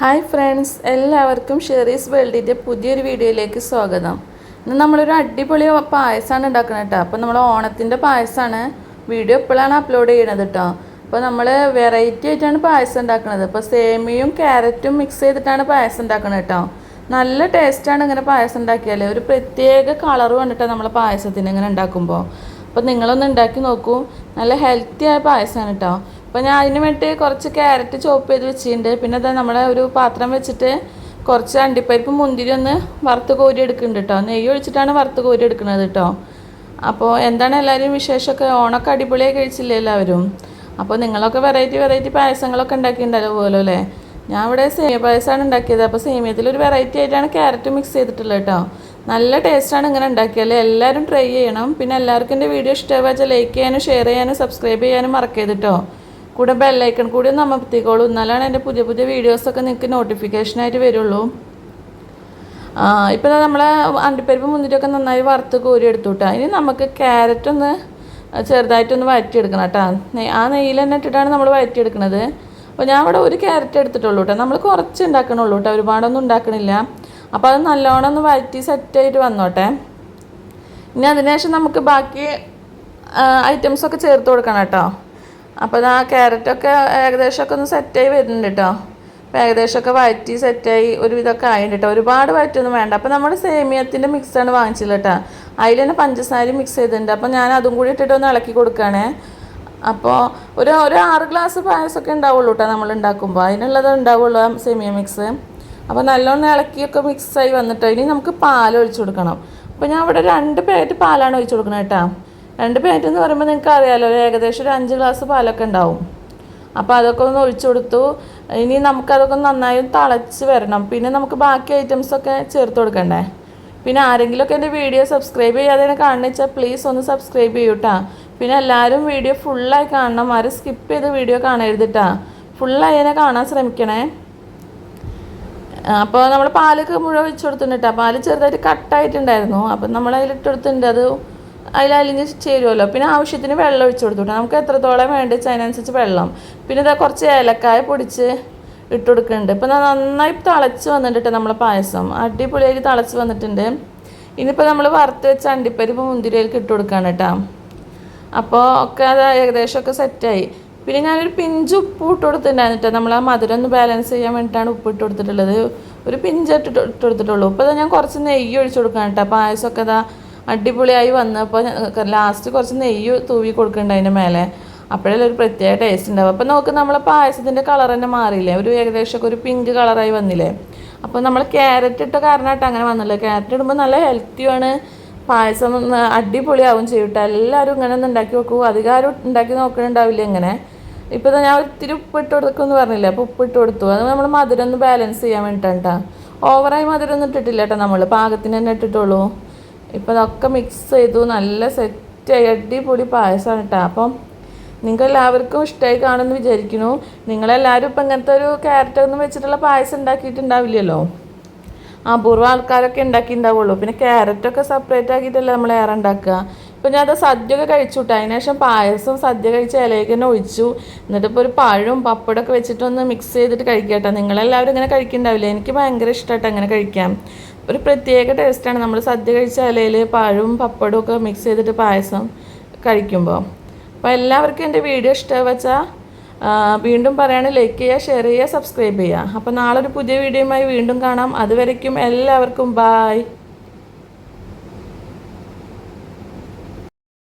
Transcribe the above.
Hi friends എല്ലാവർക്കും ഷെറീസ് വേൾഡിന്റെ പുതിയൊരു വീഡിയോയിലേക്ക് സ്വാഗതം. ഇന്ന് നമ്മളൊരു അടിപൊളി പായസമാണ് ഉണ്ടാക്കുന്നത് കേട്ടോ. അപ്പോൾ നമ്മൾ ഓണത്തിന്റെ പായസമാണ് വീഡിയോ ഇപ്പോഴാണ് അപ്ലോഡ് ചെയ്യണത് കേട്ടോ. അപ്പോൾ നമ്മൾ വെറൈറ്റി ആയിട്ടാണ് പായസം ഉണ്ടാക്കുന്നത്. അപ്പോൾ സേമിയയും ക്യാരറ്റും മിക്സ് ചെയ്തിട്ടാണ് പായസം ഉണ്ടാക്കുന്നത് കേട്ടോ. നല്ല ടേസ്റ്റാണ് ഇങ്ങനെ പായസം ഉണ്ടാക്കിയാൽ ഒരു പ്രത്യേക കളർ കണ്ടിട്ടാണ് നമ്മൾ പായസത്തിന് ഇങ്ങനെ ഉണ്ടാക്കുമ്പോൾ അപ്പോൾ നിങ്ങളൊന്ന് ഉണ്ടാക്കി നോക്കൂ. നല്ല ഹെൽത്തി ആയ പായസമാണ് കേട്ടോ. അപ്പോൾ ഞാൻ അതിന് വേണ്ടി കുറച്ച് ക്യാരറ്റ് ചോപ്പ് ചെയ്ത് വെച്ചിട്ടുണ്ട്. പിന്നെ അത് നമ്മളെ ഒരു പാത്രം വെച്ചിട്ട് കുറച്ച് അണ്ടിപ്പരിപ്പ് മുന്തിരി ഒന്ന് വറുത്ത് കോരി എടുക്കുന്നുണ്ട് കേട്ടോ നെയ്യ് ഒഴിച്ചിട്ടാണ് വറുത്ത് കോരി എടുക്കുന്നത് കേട്ടോ അപ്പോൾ എന്താണ് എല്ലാവരും വിശേഷമൊക്കെ? ഓണൊക്കെ അടിപൊളിയായി കഴിച്ചില്ലേ എല്ലാവരും? അപ്പോൾ നിങ്ങളൊക്കെ വെറൈറ്റി വെറൈറ്റി പായസങ്ങളൊക്കെ ഉണ്ടാക്കിയിട്ടുണ്ടല്ലോ പോലും അല്ലേ? ഞാൻ ഇവിടെ സേമിയ പായസമാണ് ഉണ്ടാക്കിയത്. അപ്പോൾ സേമിയത്തിൽ ഒരു വെറൈറ്റി ആയിട്ടാണ് ക്യാരറ്റ് മിക്സ് ചെയ്തിട്ടുള്ളത് കേട്ടോ നല്ല ടേസ്റ്റാണ് ഇങ്ങനെ ഉണ്ടാക്കിയാൽ എല്ലാവരും ട്രൈ ചെയ്യണം. പിന്നെ എല്ലാവർക്കും എന്റെ വീഡിയോ ഇഷ്ടമായി വെച്ചാൽ ലൈക്ക് ചെയ്യാനും ഷെയർ ചെയ്യാനും സബ്സ്ക്രൈബ് ചെയ്യാനും മറക്കരുത് കേട്ടോ കൂടെ ബെല്ലൈക്കൺ കൂടി ഒന്ന് അമർത്തിക്കോളൂ. എന്നാലാണ് എന്റെ പുതിയ പുതിയ വീഡിയോസൊക്കെ നിങ്ങൾക്ക് നോട്ടിഫിക്കേഷനായിട്ട് വരുള്ളൂ. ഇപ്പോൾ നമ്മൾ അണ്ടിപ്പരിപ്പ് മുന്തിരിയൊക്കെ നന്നായി വറുത്ത് കോരി എടുത്തു ഇനി നമുക്ക് ക്യാരറ്റ് ഒന്ന് ചെറുതായിട്ടൊന്ന് വഴറ്റിയെടുക്കണം കേട്ടോ. ആ നെയ്യിൽ തന്നെ ഇട്ടിട്ടാണ് നമ്മൾ വഴറ്റിയെടുക്കുന്നത് അപ്പോൾ ഞാൻ അവിടെ ഒരു ക്യാരറ്റ് എടുത്തിട്ടുള്ളൂ കേട്ടോ. നമ്മൾ കുറച്ച് ഉണ്ടാക്കണുള്ളൂ കേട്ടോ. ഒരുപാടൊന്നും ഉണ്ടാക്കണില്ല. അപ്പോൾ അത് നല്ലോണം ഒന്ന് വഴറ്റി സെറ്റായിട്ട് വന്നോട്ടെ. ഇനി അതിനുശേഷം നമുക്ക് ബാക്കി ഐറ്റംസൊക്കെ ചേർത്ത് കൊടുക്കണം കേട്ടോ. അപ്പോൾ ആ ക്യാരറ്റൊക്കെ ഏകദേശമൊക്കെ ഒന്ന് സെറ്റായി വരുന്നുണ്ട് കേട്ടോ അപ്പോൾ ഏകദേശമൊക്കെ വഴറ്റി സെറ്റായി ഒരു വിധമൊക്കെ ആയിട്ടുണ്ട് കേട്ടോ ഒരുപാട് വഴറ്റൊന്നും വേണ്ട. അപ്പോൾ നമ്മൾ സേമിയത്തിന്റെ മിക്സാണ് വാങ്ങിച്ചില്ല കേട്ടോ അതിൽ തന്നെ പഞ്ചസാര മിക്സ് ചെയ്തിട്ടുണ്ട്. അപ്പോൾ ഞാൻ അതും കൂടി ഇട്ടിട്ട് ഒന്ന് ഇളക്കി കൊടുക്കുകയാണേ അപ്പോൾ ഒരു ഒരു ആറ് ഗ്ലാസ് പായസമൊക്കെ ഉണ്ടാവുള്ളൂ കേട്ടോ നമ്മൾ ഉണ്ടാക്കുമ്പോൾ അതിനുള്ളത് ഉണ്ടാവുള്ളൂ സേമിയ മിക്സ് അപ്പോൾ നല്ലോണം ഇളക്കിയൊക്കെ മിക്സായി വന്നിട്ടോ. ഇനി നമുക്ക് പാൽ ഒഴിച്ചു കൊടുക്കണം. അപ്പോൾ ഞാൻ ഇവിടെ രണ്ട് പാക്കറ്റ് പാലാണ് ഒഴിച്ചു കൊടുക്കുന്നത് കേട്ടോ രണ്ട് പാക്കറ്റ് എന്ന് പറയുമ്പോൾ നിങ്ങൾക്ക് അറിയാമല്ലോ ഏകദേശം ഒരു അഞ്ച് ഗ്ലാസ് പാലൊക്കെ ഉണ്ടാവും. അപ്പോൾ അതൊക്കെ ഒന്ന് ഒഴിച്ചു കൊടുത്തു. ഇനി നമുക്കതൊക്കെ നന്നായി തിളച്ച് വരണം. പിന്നെ നമുക്ക് ബാക്കി ഐറ്റംസൊക്കെ ചേർത്ത് കൊടുക്കണ്ടേ? പിന്നെ ആരെങ്കിലുമൊക്കെ എന്റെ വീഡിയോ സബ്സ്ക്രൈബ് ചെയ്യാതെ തന്നെ വെച്ചാൽ പ്ലീസ് ഒന്ന് സബ്സ്ക്രൈബ് ചെയ്യൂട്ടാ. പിന്നെ എല്ലാവരും വീഡിയോ ഫുള്ളായി കാണണം. ആരും സ്കിപ്പ് ചെയ്ത് വീഡിയോ കാണരുതിട്ടാ. ഫുള്ളായി തന്നെ കാണാൻ ശ്രമിക്കണേ. അപ്പോൾ നമ്മൾ പാലൊക്കെ മുഴുവൻ വെച്ച് കൊടുത്തിട്ടുണ്ട് കേട്ടോ പാൽ ചെറുതായിട്ട് കട്ടായിട്ടുണ്ടായിരുന്നു അപ്പം നമ്മൾ അതിലിട്ട് കൊടുത്തിട്ടുണ്ട്. അത് അതിൽ അലിഞ്ഞ് ചേരുമല്ലോ പിന്നെ ആവശ്യത്തിന് വെള്ളം ഒഴിച്ചു കൊടുത്തു നമുക്ക് എത്രത്തോളം വേണ്ട അതിനനുസരിച്ച് വെള്ളം. പിന്നെ ഇതാ കുറച്ച് ഏലക്കായ പൊടിച്ച് ഇട്ട് കൊടുക്കുന്നുണ്ട്. ഇപ്പം നന്നായി തിളച്ച് വന്നിട്ടുണ്ട് നമ്മളെ പായസം. അടിപൊളിയായിട്ട് തിളച്ച് വന്നിട്ടുണ്ട്. ഇനിയിപ്പോൾ നമ്മൾ വറുത്ത് വെച്ച അണ്ടിപ്പരിപ്പ് മുന്തിരിയിലേക്ക് ഇട്ട് കൊടുക്കുകയാണ് കേട്ടോ. അപ്പോൾ ഒക്കെ അത് ഏകദേശമൊക്കെ സെറ്റായി പിന്നെ ഞാനൊരു പിഞ്ച് ഉപ്പ് ഇട്ട് കൊടുത്തിട്ടുണ്ടായിരുന്നു കേട്ടോ. നമ്മൾ ആ മധുരം ഒന്ന് ബാലൻസ് ചെയ്യാൻ വേണ്ടിയിട്ടാണ് ഉപ്പ് ഇട്ട് കൊടുത്തിട്ടുള്ളത്. ഒരു പിഞ്ച് ഇട്ട് ഇട്ട് കൊടുത്തിട്ടുള്ളൂ. ഇപ്പോൾ ഞാൻ കുറച്ച് നെയ്യ് ഒഴിച്ചു കൊടുക്കാൻ കേട്ടോ. പായസമൊക്കെ ഇതാ അടിപൊളിയായി വന്നപ്പോൾ ലാസ്റ്റ് കുറച്ച് നെയ്യ് തൂവി കൊടുക്കുന്നുണ്ട് അതിന്റെ മേലെ. അപ്പോഴല്ലേ ഒരു പ്രത്യേക ടേസ്റ്റ് ഉണ്ടാവും അപ്പോൾ നോക്ക് നമ്മളെ പായസത്തിന്റെ കളർ തന്നെ മാറിയില്ലേ? ഒരു ഏകദേശമൊക്കെ ഒരു പിങ്ക് കളറായി വന്നില്ലേ? അപ്പോൾ നമ്മൾ ക്യാരറ്റ് ഇട്ട കാരണമായിട്ട് അങ്ങനെ വന്നല്ലോ ക്യാരറ്റ് ഇടുമ്പോൾ നല്ല ഹെൽത്തിയാണ് പായസം അടിപൊളിയാവും ചെയ്യട്ടെ. എല്ലാവരും ഇങ്ങനെ ഒന്ന് ഉണ്ടാക്കി നോക്കൂ. അധികാരം ഉണ്ടാക്കി നോക്കണുണ്ടാവില്ല ഇങ്ങനെ? ഇപ്പോൾ ഞാൻ ഒത്തിരി ഉപ്പിട്ട് കൊടുക്കുമെന്ന് പറഞ്ഞില്ല? അപ്പോൾ ഉപ്പിട്ട് കൊടുത്തു. അത് നമ്മൾ മധുരം ഒന്ന് ബാലൻസ് ചെയ്യാൻ വേണ്ടിയിട്ടാണ് കേട്ടോ ഓവറായി മധുരം ഒന്നും ഇട്ടിട്ടില്ല കേട്ടോ നമ്മൾ പാകത്തിന് തന്നെ ഇട്ടിട്ടുള്ളൂ. ഇപ്പോൾ അതൊക്കെ മിക്സ് ചെയ്തു. നല്ല സെറ്റായി അടിപൊളി പായസമാണ് കേട്ടോ അപ്പം നിങ്ങൾക്ക് എല്ലാവർക്കും ഇഷ്ടമായി കാണുമെന്ന് വിചാരിക്കുന്നു. നിങ്ങളെല്ലാവരും ഇപ്പം ഇങ്ങനത്തെ ഒരു ക്യാരറ്റ് ഒന്നും വെച്ചിട്ടുള്ള പായസം ഉണ്ടാക്കിയിട്ടുണ്ടാവില്ലല്ലോ? അപൂർവ ആൾക്കാരൊക്കെ ഉണ്ടാക്കിയിട്ടുണ്ടാവുള്ളൂ. പിന്നെ ക്യാരറ്റൊക്കെ സെപ്പറേറ്റ് ആക്കിയിട്ടല്ലേ നമ്മൾ ഏറെ ഉണ്ടാക്കുക? ഇപ്പം ഞാൻ അത് സദ്യ ഒക്കെ കഴിച്ചു കേട്ടോ അതിന് ശേഷം പായസം സദ്യ കഴിച്ച് ഇലയൊക്കെ തന്നെ ഒഴിച്ചു. എന്നിട്ട് ഇപ്പോൾ ഒരു പഴവും പപ്പടമൊക്കെ വെച്ചിട്ടൊന്ന് മിക്സ് ചെയ്തിട്ട് കഴിക്കട്ടെ. നിങ്ങളെല്ലാവരും ഇങ്ങനെ കഴിക്കുന്നുണ്ടാവില്ലേ എനിക്ക് ഭയങ്കര ഇഷ്ടമായിട്ട് അങ്ങനെ കഴിക്കാം ഒരു പ്രത്യേക ടേസ്റ്റാണ് നമ്മൾ സദ്യ കഴിച്ച ഇലയിൽ പഴവും പപ്പടവും ഒക്കെ മിക്സ് ചെയ്തിട്ട് പായസം കഴിക്കുമ്പോൾ അപ്പോൾ എല്ലാവർക്കും എന്റെ വീഡിയോ ഇഷ്ടം വെച്ചാൽ വീണ്ടും പറയാണ് ലൈക്ക് ചെയ്യുക ഷെയർ ചെയ്യുക സബ്സ്ക്രൈബ് ചെയ്യുക അപ്പോൾ നാളെ ഒരു പുതിയ വീഡിയോയുമായി വീണ്ടും കാണാം. അതുവരയ്ക്കും എല്ലാവർക്കും ബായ്